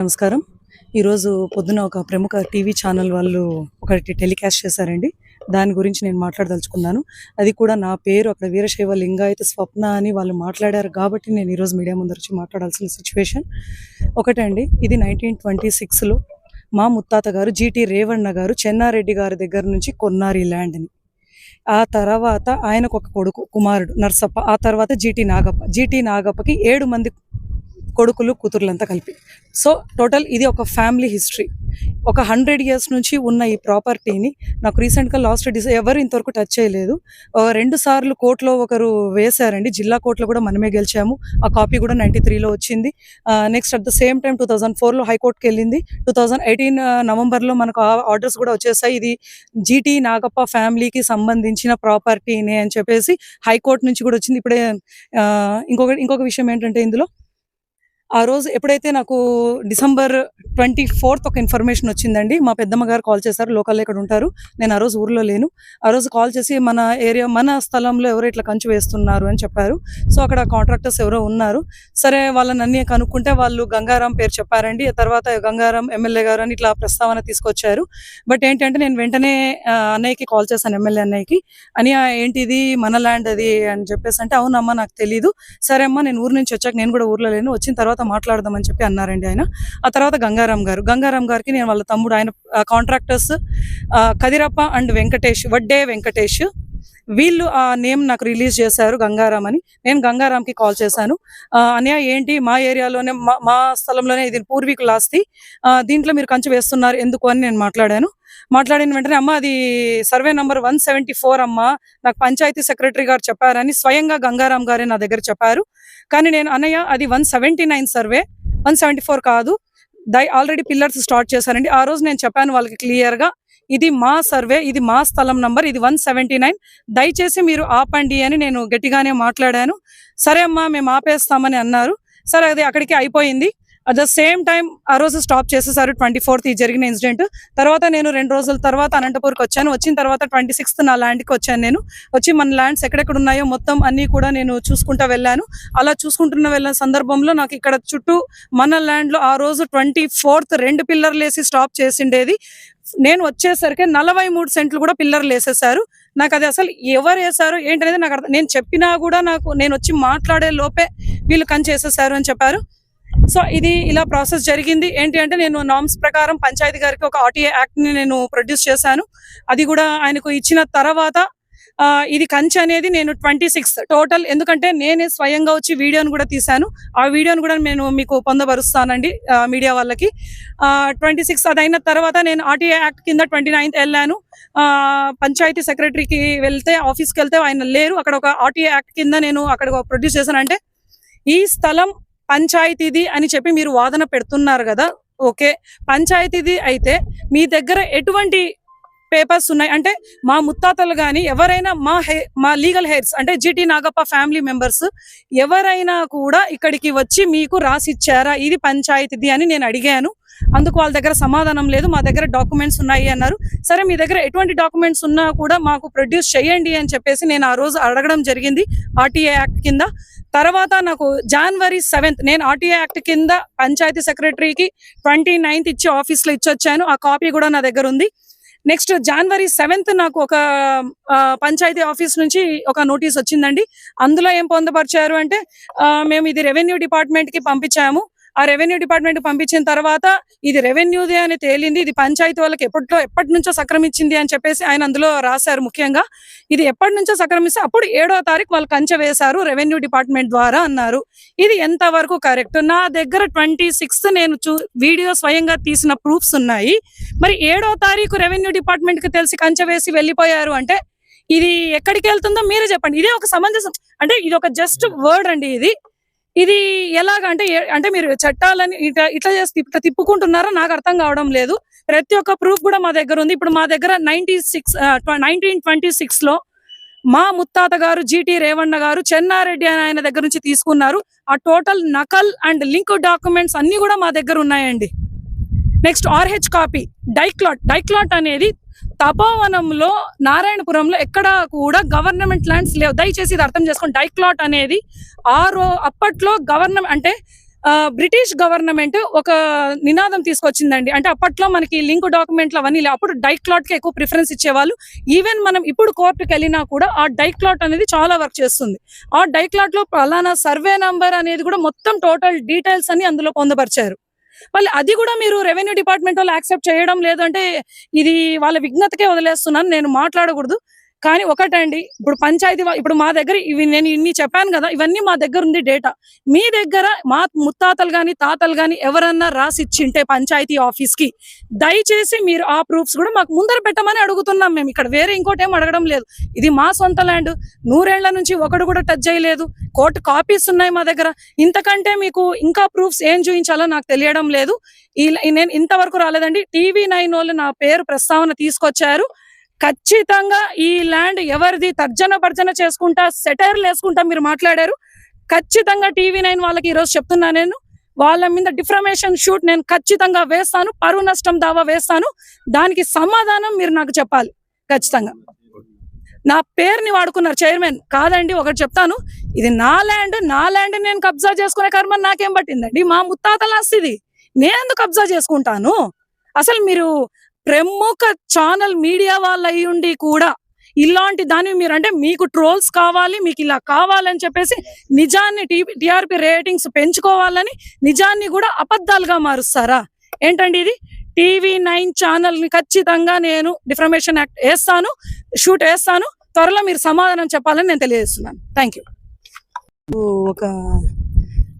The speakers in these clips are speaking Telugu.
నమస్కారం. ఈరోజు పొద్దున ఒక ప్రముఖ టీవీ ఛానల్ వాళ్ళు ఒకటి టెలికాస్ట్ చేశారండి. దాని గురించి నేను మాట్లాడదలుచుకున్నాను. అది కూడా నా పేరు అక్కడ వీరశైవ లింగాయత స్వప్న అని వాళ్ళు మాట్లాడారు కాబట్టి నేను ఈరోజు మీడియా ముందర వచ్చి మాట్లాడాల్సిన సిచ్యువేషన్ ఒకటండి ఇది నైన్టీన్ ట్వంటీ సిక్స్లో మా ముత్తాత గారు జీటీ రేవణ్ణ గారు చెన్నారెడ్డి గారి దగ్గర నుంచి కొన్నారు ఈ ల్యాండ్ని ఆ తర్వాత ఆయనకు ఒక కొడుకు కుమారుడు నర్సప్ప ఆ తర్వాత జీటీ నాగప్ప. జీటీ నాగప్పకి ఏడు మంది కొడుకులు కూతుర్లంతా కలిపి. సో టోటల్ ఇది ఒక ఫ్యామిలీ హిస్టరీ. ఒక హండ్రెడ్ ఇయర్స్ నుంచి ఉన్న ఈ ప్రాపర్టీని నాకు రీసెంట్గా లాస్ట్ డిస్ ఎవరు ఇంతవరకు టచ్ చేయలేదు. రెండు సార్లు కోర్టులో ఒకరు వేశారండి. జిల్లా కోర్టులో కూడా మనమే గెలిచాము. ఆ కాపీ కూడా నైంటీ త్రీలో వచ్చింది. Next at the same time two thousand ఫోర్లో హైకోర్టుకి వెళ్ళింది టూ థౌజండ్ ఎయిటీన్ నవంబర్లో మనకు ఆర్డర్స్ కూడా వచ్చేసాయి. ఇది జీటీ నాగప్ప ఫ్యామిలీకి సంబంధించిన ప్రాపర్టీనే అని చెప్పేసి హైకోర్టు నుంచి కూడా వచ్చింది. ఇప్పుడే ఇంకొక ఇంకొక విషయం ఏంటంటే ఇందులో ఆ రోజు ఎప్పుడైతే నాకు డిసెంబర్ ట్వంటీ ఫోర్త్ ఒక ఇన్ఫర్మేషన్ వచ్చిందండి మా పెద్దమ్మ గారు కాల్ చేశారు లోకల్లో ఇక్కడ ఉంటారు నేను ఆ రోజు ఊర్లో లేను. ఆ రోజు కాల్ చేసి మన ఏరియా మన స్థలంలో ఎవరో ఇట్లా కంచు వేస్తున్నారు అని చెప్పారు. సో అక్కడ కాంట్రాక్టర్స్ ఎవరో ఉన్నారు. సరే వాళ్ళని అన్నీ కనుక్కుంటే వాళ్ళు గంగారాం పేరు చెప్పారండి. తర్వాత గంగారాం ఎమ్మెల్యే గారు అని ఇట్లా ప్రస్తావన తీసుకొచ్చారు. బట్ ఏంటంటే నేను వెంటనే అన్నయ్యకి కాల్ చేశాను ఎమ్మెల్యే అన్నయ్యకి. అని "ఆ, ఏంటిది? మన ల్యాండ్ అది అని చెప్పేసి అంటే అవునమ్మా నాకు తెలీదు. సరే అమ్మా నేను ఊరు నుంచి వచ్చాక నేను కూడా ఊర్లో లేను. వచ్చిన తర్వాత మాట్లాడదామని చెప్పి అన్నారండి ఆయన. ఆ తర్వాత గంగారాం గారు. గంగారాం గారికి నేను వాళ్ళ తమ్ముడు ఆయన కాంట్రాక్టర్స్ కదిరప్ప అండ్ వెంకటేష్ వడ్డే వెంకటేష్ వీళ్ళు ఆ నేమ్ నాకు రిలీజ్ చేశారు గంగారాం అని. నేను గంగారాంకి కాల్ చేశాను. ఆ, ఏంటి మా ఏరియాలోనే మా మా స్థలంలోనే ఇది పూర్వీకుల ఆస్తి. ఆ, దీంట్లో మీరు కంచె వేస్తున్నారు ఎందుకు అని నేను మాట్లాడాను. మాట్లాడిన వెంటనే అమ్మ అది survey number one seventy four అమ్మ నాకు పంచాయతీ సెక్రటరీ గారు చెప్పారని స్వయంగా గంగారాం గారే నా దగ్గర చెప్పారు. కానీ నేను అన్నయ్య అది one seventy nine survey one seventy four కాదు. దై ఆల్రెడీ పిల్లర్స్ స్టార్ట్ చేశారండి. ఆ రోజు నేను చెప్పాను వాళ్ళకి క్లియర్గా ఇది మా సర్వే ఇది మా స్థలం నంబర్ ఇది వన్ సెవెంటీ నైన్. దయచేసి మీరు ఆపండి అని నేను గట్టిగానే మాట్లాడాను. సరే అమ్మా మేము ఆపేస్తామని అన్నారు. సరే అది అక్కడికి అయిపోయింది. అట్ ద సేమ్ టైం ఆ రోజు స్టాప్ చేసేసారు ట్వంటీ ఫోర్త్ ఈ జరిగిన ఇన్సిడెంట్ తర్వాత నేను రెండు రోజుల తర్వాత అనంతపూర్కి వచ్చాను. వచ్చిన తర్వాత ట్వంటీ సిక్స్త్ నా ల్యాండ్కి వచ్చాను నేను. వచ్చి మన ల్యాండ్స్ ఎక్కడెక్కడ ఉన్నాయో మొత్తం అన్ని కూడా నేను చూసుకుంటా వెళ్ళాను. అలా చూసుకుంటున్న వెళ్ళిన సందర్భంలో నాకు ఇక్కడ చుట్టూ మన ల్యాండ్లో ఆ రోజు ట్వంటీ ఫోర్త్ రెండు పిల్లర్లు వేసి స్టాప్ చేసిండేది. నేను వచ్చేసరికి నలభై మూడు సెంట్లు కూడా పిల్లర్లు వేసేసారు నాకు అది అసలు ఎవరు వేసారు ఏంటనేది నాకు అర్థం నేను చెప్పినా కూడా నాకు నేను వచ్చి మాట్లాడే లోపే వీళ్ళు కంచేసేసారు అని చెప్పారు. సో ఇది ఇలా ప్రాసెస్ జరిగింది. ఏంటి అంటే నేను నామ్స్ ప్రకారం పంచాయతీ గారికి ఒక ఆర్టీఏ యాక్ట్ని నేను ప్రొడ్యూస్ చేశాను. అది కూడా ఆయనకు ఇచ్చిన తర్వాత ఇది కంచె అనేది నేను ట్వంటీ సిక్స్ టోటల్ ఎందుకంటే నేనే స్వయంగా వచ్చి వీడియోను కూడా తీశాను. ఆ వీడియోను కూడా నేను మీకు పొందపరుస్తానండి మీడియా వాళ్ళకి. ట్వంటీ సిక్స్ అది అయిన తర్వాత నేను ఆర్టీఏ యాక్ట్ కింద ట్వంటీ నైన్త్ వెళ్ళాను. పంచాయతీ సెక్రటరీకి వెళ్తే ఆఫీస్కి వెళ్తే ఆయన లేరు. అక్కడ ఒక ఆర్టీఏ యాక్ట్ కింద నేను అక్కడ ప్రొడ్యూస్ చేశాను. అంటే ఈ స్థలం పంచాయతీది అని చెప్పి మీరు వాదన పెడుతున్నారు కదా ఓకే. పంచాయతీది అయితే మీ దగ్గర ఎటువంటి పేపర్స్ ఉన్నాయి? అంటే మా ముత్తాతలు కానీ ఎవరైనా మా హె మా లీగల్ హెయిర్స్ అంటే G T Nagappa family members ఎవరైనా కూడా ఇక్కడికి వచ్చి మీకు రాసిచ్చారా? ఇది పంచాయతీది అని నేను అడిగాను. అందుకు వాళ్ళ దగ్గర సమాధానం లేదు. మా దగ్గర డాక్యుమెంట్స్ ఉన్నాయి అన్నారు. సరే మీ దగ్గర ఎటువంటి డాక్యుమెంట్స్ ఉన్నా కూడా మాకు ప్రొడ్యూస్ చేయండి అని చెప్పేసి నేను ఆ రోజు అడగడం జరిగింది. ఆర్టీఏ యాక్ట్ కింద. తర్వాత నాకు జనవరి సెవెంత్ నేను ఆర్టీఏ యాక్ట్ కింద పంచాయతీ సెక్రటరీకి ట్వంటీ నైన్త్ ఇచ్చి ఆఫీస్లో ఇచ్చొచ్చాను. ఆ కాపీ కూడా నా దగ్గర ఉంది. నెక్స్ట్ జనవరి సెవెంత్ నాకు ఒక ఆ, పంచాయతీ ఆఫీస్ నుంచి ఒక నోటీస్ వచ్చిందండి. అందులో ఏం పొందపరిచారు అంటే ఆ, మేము ఇది రెవెన్యూ డిపార్ట్మెంట్కి పంపించాము. ఆ రెవెన్యూ డిపార్ట్మెంట్ పంపించిన తర్వాత ఇది రెవెన్యూదే అని తేలింది. ఇది పంచాయతీ వాళ్ళకి ఎప్పట్లో ఎప్పటి నుంచో సక్రమించింది అని చెప్పేసి ఆయన అందులో రాశారు ముఖ్యంగా. ఇది ఎప్పటి నుంచో సక్రమిస్తే అప్పుడు ఏడో తారీఖు వాళ్ళు కంచె వేశారు రెవెన్యూ డిపార్ట్మెంట్ ద్వారా అన్నారు. ఇది ఎంత వరకు కరెక్ట్ నా దగ్గర ట్వంటీ సిక్స్త్ నేను చూ వీడియో స్వయంగా తీసిన ప్రూఫ్స్ ఉన్నాయి. మరి ఏడో తారీఖు రెవెన్యూ డిపార్ట్మెంట్కి తెలిసి కంచె వేసి వెళ్ళిపోయారు అంటే ఇది ఎక్కడికి వెళ్తుందో మీరే చెప్పండి. ఇదే ఒక సమంజసం. అంటే ఇది ఒక జస్ట్ వర్డ్ అండి ఇది. ఇది ఎలాగ అంటే మీరు చట్టాలని ఇట్లా ఇట్లా చేసి ఇట్లా తిప్పుకుంటున్నారో నాకు అర్థం కావడం లేదు. ప్రతి ఒక్క ప్రూఫ్ కూడా మా దగ్గర ఉంది. ఇప్పుడు మా దగ్గర నైన్టీ సిక్స్ నైన్టీన్ ట్వంటీ సిక్స్లో మా ముత్తాత గారు జీటీ రేవణ్ణ గారు చెన్నారెడ్డి అని ఆయన దగ్గర నుంచి తీసుకున్నారు. ఆ టోటల్ నకల్ అండ్ లింక్ డాక్యుమెంట్స్ అన్ని కూడా మా దగ్గర ఉన్నాయండి. నెక్స్ట్ ఆర్హెచ్ కాపీ డైక్లాట్ డైక్లాట్ అనేది తపోవనంలో నారాయణపురంలో ఎక్కడ కూడా గవర్నమెంట్ ల్యాండ్స్ లేవు. దయచేసి ఇది అర్థం చేసుకోండి. డైక్లాట్ అనేది ఆ రో అప్పట్లో గవర్నమెంట్ అంటే ఆ, బ్రిటిష్ గవర్నమెంట్ ఒక నినాదం తీసుకొచ్చిందండి. అంటే అప్పట్లో మనకి లింక్ డాక్యుమెంట్లు అవన్నీ లేవు. అప్పుడు డైక్లాట్కి ఎక్కువ ప్రిఫరెన్స్ ఇచ్చేవాళ్ళు. ఈవెన్ మనం ఇప్పుడు కోర్టుకి వెళ్ళినా కూడా ఆ డైక్లాట్ అనేది చాలా వర్క్ చేస్తుంది. ఆ డైక్లాట్లో పలానా సర్వే నంబర్ అనేది కూడా మొత్తం టోటల్ డీటెయిల్స్ అని అందులో పొందపరిచారు. వాళ్ళు అది కూడా మీరు రెవెన్యూ డిపార్ట్మెంట్ వాళ్ళు యాక్సెప్ట్ చేయడం లేదంటే ఇది వాళ్ళ విఘ్నతకే వదిలేస్తున్నాను నేను మాట్లాడకూడదు. కానీ ఒకటండి ఇప్పుడు పంచాయతీ ఇప్పుడు మా దగ్గర ఇవి నేను ఇన్ని చెప్పాను కదా ఇవన్నీ మా దగ్గర ఉంది డేటా. మీ దగ్గర మా ముత్తాతలు కానీ తాతలు కానీ ఎవరన్నా రాసి ఇచ్చింటే పంచాయతీ ఆఫీస్కి దయచేసి మీరు ఆ ప్రూఫ్స్ కూడా మాకు ముందర పెట్టమని అడుగుతున్నాం మేము. ఇక్కడ వేరే ఇంకోటి ఏం అడగడం లేదు. ఇది మా సొంత ల్యాండ్ నూరేళ్ళ నుంచి ఒకడు కూడా టచ్ చేయలేదు కోర్టు కాపీస్ ఉన్నాయి మా దగ్గర. ఇంతకంటే మీకు ఇంకా ప్రూఫ్స్ ఏం చూపించాలో నాకు తెలియడం లేదు. ఈ నేను ఇంతవరకు రాలేదండి. టీవీ నైన్ వాళ్ళు నా పేరు ప్రస్తావన తీసుకొచ్చారు. ఖచ్చితంగా ఈ ల్యాండ్ ఎవరిది తర్జన భర్జన చేసుకుంటా సెటైర్లు వేసుకుంటా మీరు మాట్లాడారు. ఖచ్చితంగా టీవీ నైన్ వాళ్ళకి ఈరోజు చెప్తున్నా నేను. వాళ్ళ మీద డిఫ్రమేషన్ షూట్ నేను ఖచ్చితంగా వేస్తాను. పరువు నష్టం దావా వేస్తాను. దానికి సమాధానం మీరు నాకు చెప్పాలి. ఖచ్చితంగా. నా పేరుని వాడుకున్నారు చైర్మన్. కాదండి ఒకటి చెప్తాను. ఇది నా ల్యాండ్ నా ల్యాండ్ నేను కబ్జా చేసుకునే కర్మ నాకేం పట్టిందండి? మా ముత్తాతల ఆస్తిది. నేను ఎందుకు కబ్జా చేసుకుంటాను? అసలు మీరు ప్రముఖ ఛానల్ మీడియా వాళ్ళు అయ్యుండి ఉండి కూడా ఇలాంటి దాన్ని మీరు అంటే మీకు ట్రోల్స్ కావాలి మీకు ఇలా కావాలని చెప్పేసి నిజాన్ని టిఆర్పి రేటింగ్స్ పెంచుకోవాలని నిజాన్ని కూడా అబద్ధాలుగా మారుస్తారా? ఏంటండి ఇది? టీవీ నైన్ ఛానల్ని ఖచ్చితంగా నేను డిఫర్మేషన్ యాక్ట్ వేస్తాను షూట్ వేస్తాను. త్వరలో మీరు సమాధానం చెప్పాలని నేను తెలియజేస్తున్నాను. థ్యాంక్ యూ ఒక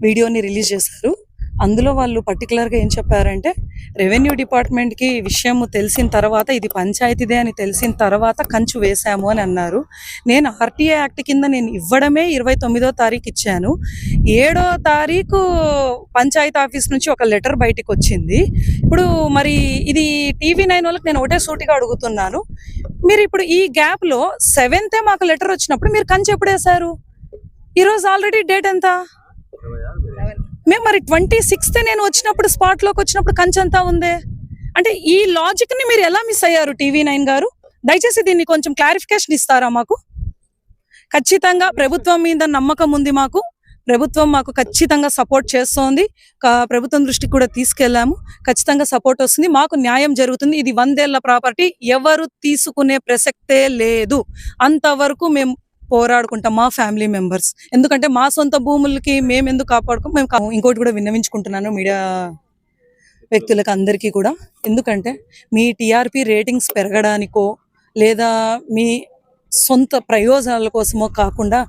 వీడియోని రిలీజ్ చేశారు. అందులో వాళ్ళు పర్టికులర్గా ఏం చెప్పారంటే రెవెన్యూ డిపార్ట్మెంట్కి విషయము విషయం తెలిసిన తర్వాత ఇది పంచాయతీదే అని తెలిసిన తర్వాత కంచు వేశాము అని అన్నారు. నేను ఆర్టీఏ యాక్ట్ కింద నేను ఇవ్వడమే ఇరవై తొమ్మిదో తారీఖు ఇచ్చాను. ఏడో తారీఖు పంచాయతీ ఆఫీస్ నుంచి ఒక లెటర్ బయటికి వచ్చింది. ఇప్పుడు మరి ఇది టీవీ నైన్ వాళ్ళకి నేను ఒకటే సూటిగా అడుగుతున్నాను. మీరు ఇప్పుడు ఈ గ్యాప్లో సెవెంతే మాకు లెటర్ వచ్చినప్పుడు మీరు కంచె ఎప్పుడు ఈరోజు ఆల్రెడీ డేట్ ఎంత? మేము మరి ట్వంటీ సిక్స్త్ నేను వచ్చినప్పుడు స్పాట్లోకి వచ్చినప్పుడు కంచంతా ఉందే? అంటే ఈ లాజిక్ని మీరు ఎలా మిస్ అయ్యారు టీవీ నైన్ గారు? దయచేసి దీన్ని కొంచెం క్లారిఫికేషన్ ఇస్తారా మాకు? ఖచ్చితంగా ప్రభుత్వం మీద నమ్మకం ఉంది మాకు. ప్రభుత్వం మాకు ఖచ్చితంగా సపోర్ట్ చేస్తోంది. కా- ప్రభుత్వం దృష్టికి కూడా తీసుకెళ్ళాము ఖచ్చితంగా సపోర్ట్ వస్తుంది. మాకు న్యాయం జరుగుతుంది. ఇది వందేళ్ళ ప్రాపర్టీ ఎవరు తీసుకునే ప్రసక్తే లేదు. అంతవరకు మేము పోరాడుకుంటాం మా ఫ్యామిలీ మెంబర్స్. ఎందుకంటే మా సొంత భూములకి మేము ఎందుకు కాపాడుకో మేము ఇంకోటి కూడా విన్నవించుకుంటున్నాను మీడియా వ్యక్తులకు అందరికీ కూడా. ఎందుకంటే మీ టీఆర్పీ రేటింగ్స్ పెరగడానికో లేదా మీ సొంత ప్రయోజనాల కోసమో కాకుండా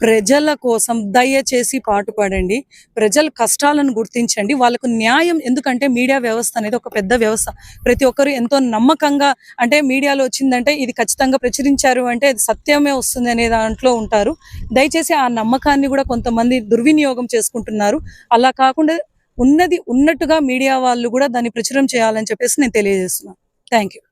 ప్రజల కోసం దయచేసి పాటుపడండి. ప్రజల కష్టాలను గుర్తించండి. వాళ్ళకు న్యాయం ఎందుకంటే మీడియా వ్యవస్థ అనేది ఒక పెద్ద వ్యవస్థ. ప్రతి ఒక్కరు ఎంతో నమ్మకంగా అంటే మీడియాలో వచ్చిందంటే ఇది ఖచ్చితంగా ప్రచురించారు అంటే అది సత్యమే వస్తుంది అనే దాంట్లో ఉంటారు. దయచేసి ఆ నమ్మకాన్ని కూడా కొంతమంది దుర్వినియోగం చేసుకుంటున్నారు. అలా కాకుండా ఉన్నది ఉన్నట్టుగా మీడియా వాళ్ళు కూడా దాన్ని ప్రచురం చేయాలని చెప్పేసి నేను తెలియజేస్తున్నాను. Thank you